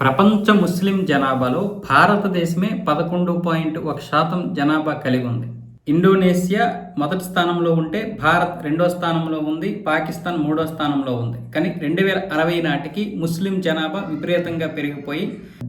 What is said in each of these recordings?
ప్రపంచ ముస్లిం జనాభాలో భారతదేశమే పదకొండు పాయింట్ ఒక శాతం జనాభా కలిగి ఉంది. ఇండోనేషియా మొదటి స్థానంలో ఉంటే భారత్ రెండో స్థానంలో ఉంది పాకిస్తాన్ మూడో స్థానంలో ఉంది. కానీ రెండు వేల అరవై నాటికి ముస్లిం జనాభా విపరీతంగా పెరిగిపోయి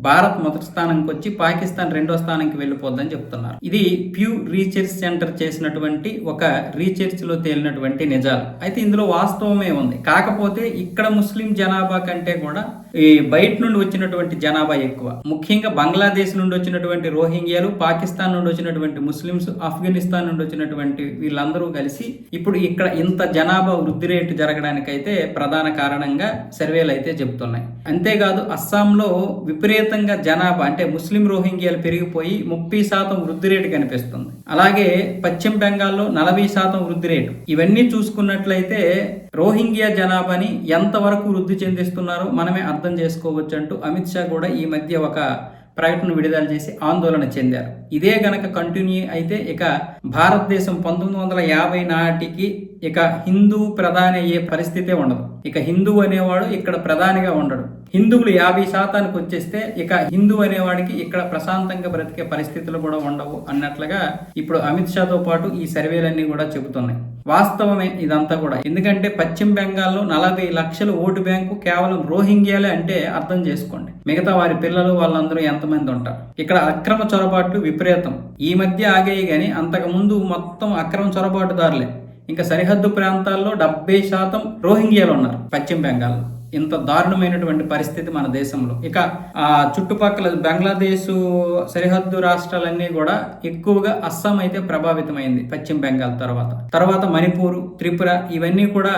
భారత్ మొదటి స్థానంకి వచ్చి పాకిస్తాన్ రెండో స్థానానికి వెళ్ళిపోద్దని చెప్తున్నారు. ఇది ప్యూ రీసెర్చ్ సెంటర్ చేసినటువంటి ఒక రీసెర్చ్లో తేలినటువంటి నిజాలు. అయితే ఇందులో వాస్తవమే ఉంది. కాకపోతే ఇక్కడ ముస్లిం జనాభా కంటే కూడా ఈ బయట నుండి వచ్చినటువంటి జనాభా ఎక్కువ. ముఖ్యంగా బంగ్లాదేశ్ నుండి వచ్చినటువంటి రోహింగ్యాలు పాకిస్తాన్ నుండి వచ్చినటువంటి ముస్లిమ్స్ ఆఫ్ఘనిస్తాన్ నుండి వచ్చినటువంటి వీళ్ళందరూ కలిసి ఇప్పుడు ఇక్కడ ఇంత జనాభా వృద్ధి రేటు జరగడానికైతే ప్రధాన కారణంగా సర్వేలు అయితే చెబుతున్నాయి. అంతేకాదు అస్సాంలో విపరీత విపరీతంగా జనాభా అంటే ముస్లిం రోహింగ్యాలు పెరిగిపోయి ముప్పై శాతం వృద్ధి రేటు కనిపిస్తుంది. అలాగే పశ్చిమ బెంగాల్లో నలభై శాతం వృద్ధి రేటు. ఇవన్నీ చూసుకున్నట్లయితే రోహింగ్యా జనాభాని ఎంతవరకు వృద్ధి చెందిస్తున్నారో మనమే అర్థం చేసుకోవచ్చు అంటూ అమిత్ షా కూడా ఈ మధ్య ఒక ప్రకటన విడుదల చేసి ఆందోళన చెందారు. ఇదే గనక కంటిన్యూ అయితే ఇక భారతదేశం పంతొమ్మిది వందల యాభై నాటికి ఇక హిందూ ప్రధాని అయ్యే పరిస్థితే ఉండదు. ఇక హిందూ అనేవాడు ఇక్కడ ప్రధానిగా ఉండడు. హిందువులు యాభై శాతానికి వచ్చేస్తే ఇక హిందూ అనేవాడికి ఇక్కడ ప్రశాంతంగా బ్రతికే పరిస్థితులు కూడా ఉండవు అన్నట్లుగా ఇప్పుడు అమిత్ షాతో పాటు ఈ సర్వేలన్నీ కూడా చెబుతున్నాయి. వాస్తవమే ఇదంతా కూడా. ఎందుకంటే పశ్చిమ బెంగాల్లో నలభై లక్షల ఓటు బ్యాంకు కేవలం రోహింగ్యాలే అంటే అర్థం చేసుకోండి. మిగతా వారి పిల్లలు వాళ్ళందరూ ఎంతమంది ఉంటారు? ఇక్కడ అక్రమ చొరబాట్లు విపరీతం. ఈ మధ్య ఆగాయి కానీ అంతకు ముందు మొత్తం అక్రమ చొరబాటుదారులే. ఇంకా సరిహద్దు ప్రాంతాల్లో డెబ్బై శాతం రోహింగ్యాలు ఉన్నారు పశ్చిమ బెంగాల్లో. ఇంత దారుణమైనటువంటి పరిస్థితి మన దేశంలో. ఇక ఆ చుట్టుపక్కల బంగ్లాదేశ్ సరిహద్దు రాష్ట్రాలన్నీ కూడా ఎక్కువగా అస్సాం అయితే ప్రభావితమైంది పశ్చిమ బెంగాల్ తర్వాత. తర్వాత మణిపూర్ త్రిపుర ఇవన్నీ కూడా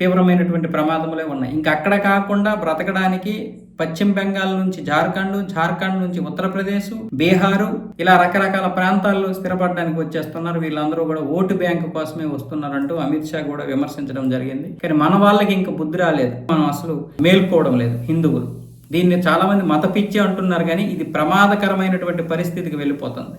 తీవ్రమైనటువంటి ప్రమాదములే ఉన్నాయి. ఇంకా అక్కడ కాకుండా బ్రతకడానికి పశ్చిమ బెంగాల్ నుంచి జార్ఖండ్ జార్ఖండ్ నుంచి ఉత్తరప్రదేశ్ బీహారు ఇలా రకరకాల ప్రాంతాల్లో స్థిరపడడానికి వచ్చేస్తున్నారు. వీళ్ళందరూ కూడా ఓటు బ్యాంకు కోసమే వస్తున్నారంటూ అమిత్ షా కూడా విమర్శించడం జరిగింది. కానీ మన వాళ్ళకి ఇంకా బుద్ధి రాలేదు. మనం అసలు మేల్కోవడం లేదు హిందువులు. దీన్ని చాలామంది మతపిచ్చి అంటున్నారు కానీ ఇది ప్రమాదకరమైనటువంటి పరిస్థితికి వెళ్ళిపోతుంది.